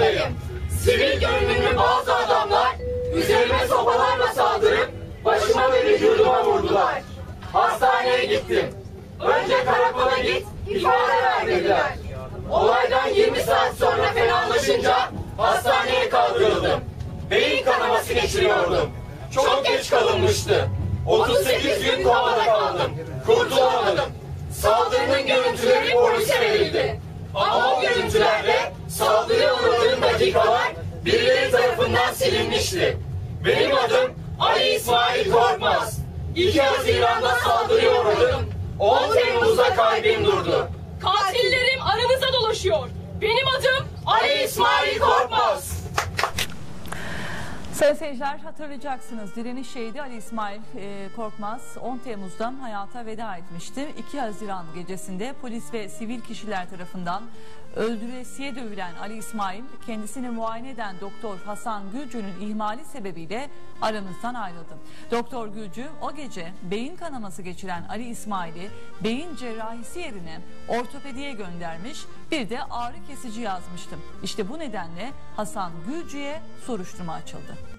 farkındayım. Sivil görünümlü bazı adamlar üzerime sopalarla saldırıp başıma ve vücuduma vurdular. Hastaneye gittim. Önce karakola git, ifade ver dediler. Olaydan 20 saat sonra fenalaşınca hastaneye kaldırıldım. Beyin kanaması geçiriyordum. Çok geç kalınmıştı. 38 gün komada kaldım. Kurtulamadım. Saldırının görüntüleri polise verildi. Ama o uğradığım dakikalar birileri tarafından silinmişti. Benim adım Ali İsmail Korkmaz. 2 Haziran'da saldırıya uğradım. 10 Temmuz'da kalbim durdu. Katillerim aranızda dolaşıyor. Benim adım Ali İsmail Korkmaz. Sayın seyirciler hatırlayacaksınız direniş şehidi Ali İsmail e, Korkmaz 10 Temmuz'da hayata veda etmişti. 2 Haziran gecesinde polis ve sivil kişiler tarafından öldüresiye dövülen Ali İsmail kendisini muayene eden Doktor Hasan Gülcü'nün ihmali sebebiyle aramızdan ayrıldı. Doktor Gülcü o gece beyin kanaması geçiren Ali İsmail'i beyin cerrahisi yerine ortopediye göndermiş bir de ağrı kesici yazmıştı. İşte bu nedenle Hasan Gülcü'ye soruşturma açıldı.